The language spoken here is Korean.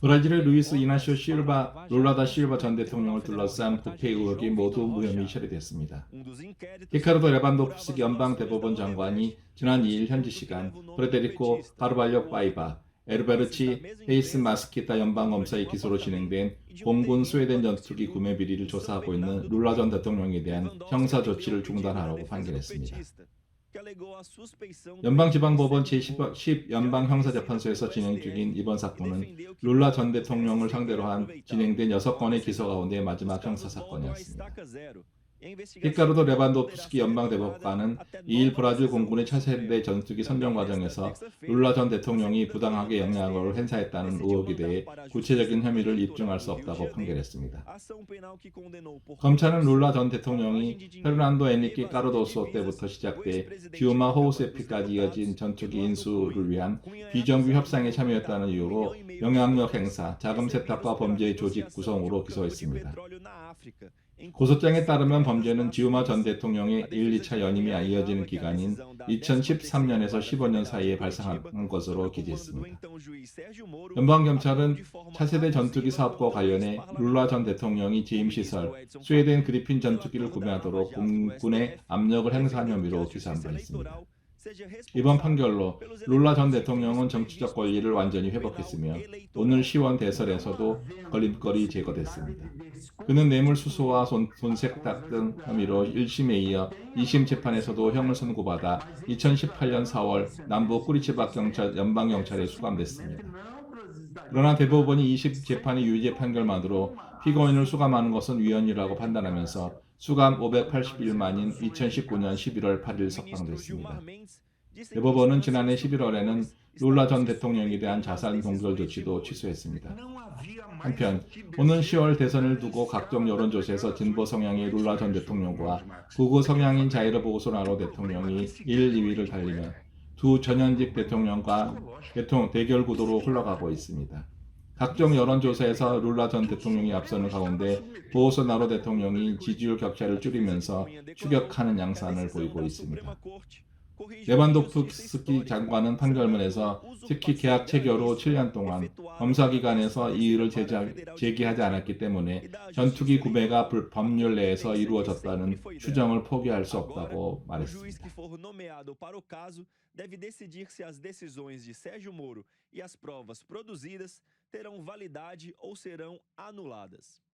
브라질의 루이스 이나시오 실바, 룰라다 실바 전 대통령을 둘러싼 국회 의혹이 모두 무혐의 처리됐습니다. 리카르도 레반도프스키 연방 대법원 장관이 지난 2일 현지 시간 프레데리코 카르발료 파이바, 에르베르치 헤이스 마스키타 연방검사의 기소로 진행된 공군 스웨덴 전투기 구매 비리를 조사하고 있는 룰라 전 대통령에 대한 형사 조치를 중단하라고 판결했습니다. 연방지방법원 제10 연방형사재판소에서 진행 중인 이번 사건은 룰라 전 대통령을 상대로 한 진행된 6건의 기소 가운데 마지막 형사사건이었습니다. 히카르도 레반도프스키 연방대법관은 2일 브라질 공군의 차세대 전투기 선정 과정에서 룰라 전 대통령이 부당하게 영향을 행사했다는 의혹에 대해 구체적인 혐의를 입증할 수 없다고 판결했습니다. 검찰은 룰라 전 대통령이 페르난도 에니키 까르도소 때부터 시작돼 지오마 호우세피까지 이어진 전투기 인수를 위한 비정규 협상에 참여했다는 이유로 영향력 행사, 자금 세탁과 범죄의 조직 구성으로 기소했습니다. 고소장에 따르면 범죄는 지우마 전 대통령의 1, 2차 연임이 이어지는 기간인 2013년에서 15년 사이에 발생한 것으로 기재했습니다. 연방경찰은 차세대 전투기 사업과 관련해 룰라 전 대통령이 재임시설 스웨덴 그리핀 전투기를 구매하도록 공군에 압력을 행사한 혐의로 기소한 바 있습니다. 이번 판결로 룰라 전 대통령은 정치적 권리를 완전히 회복했으며 오늘 시원 대설에서도 걸림거리 제거됐습니다. 그는 뇌물수수와 돈세탁 등 혐의로 1심에 이어 2심 재판에서도 형을 선고받아 2018년 4월 남부 꾸리치박 경찰 연방경찰에 수감됐습니다. 그러나 대법원이 2심 재판의 유죄 판결만으로 피고인을 수감하는 것은 위헌이라고 판단하면서 수감 581만인 2019년 11월 8일 석방됐습니다. 대법원은 지난해 11월에는 룰라 전 대통령에 대한 자살 동결 조치도 취소했습니다. 한편 오는 10월 대선을 두고 각종 여론조사에서 진보 성향의 룰라 전 대통령과 극우 성향인 자이르 보우소나로 대통령이 1, 2위를 달리며 두 전현직 대통령과 대통령 대결 구도로 흘러가고 있습니다. 각종 여론조사에서 룰라 전 대통령이 앞서는 가운데 보우소나로 대통령이 지지율 격차를 줄이면서 추격하는 양상을 보이고 있습니다. 레반도프스키 장관은 판결문에서 특히 계약 체결 후 7년 동안 검사기관에서 이의를 제기하지 않았기 때문에 전투기 구매가 법률 내에서 이루어졌다는 추정을 포기할 수 없다고 말했습니다. e.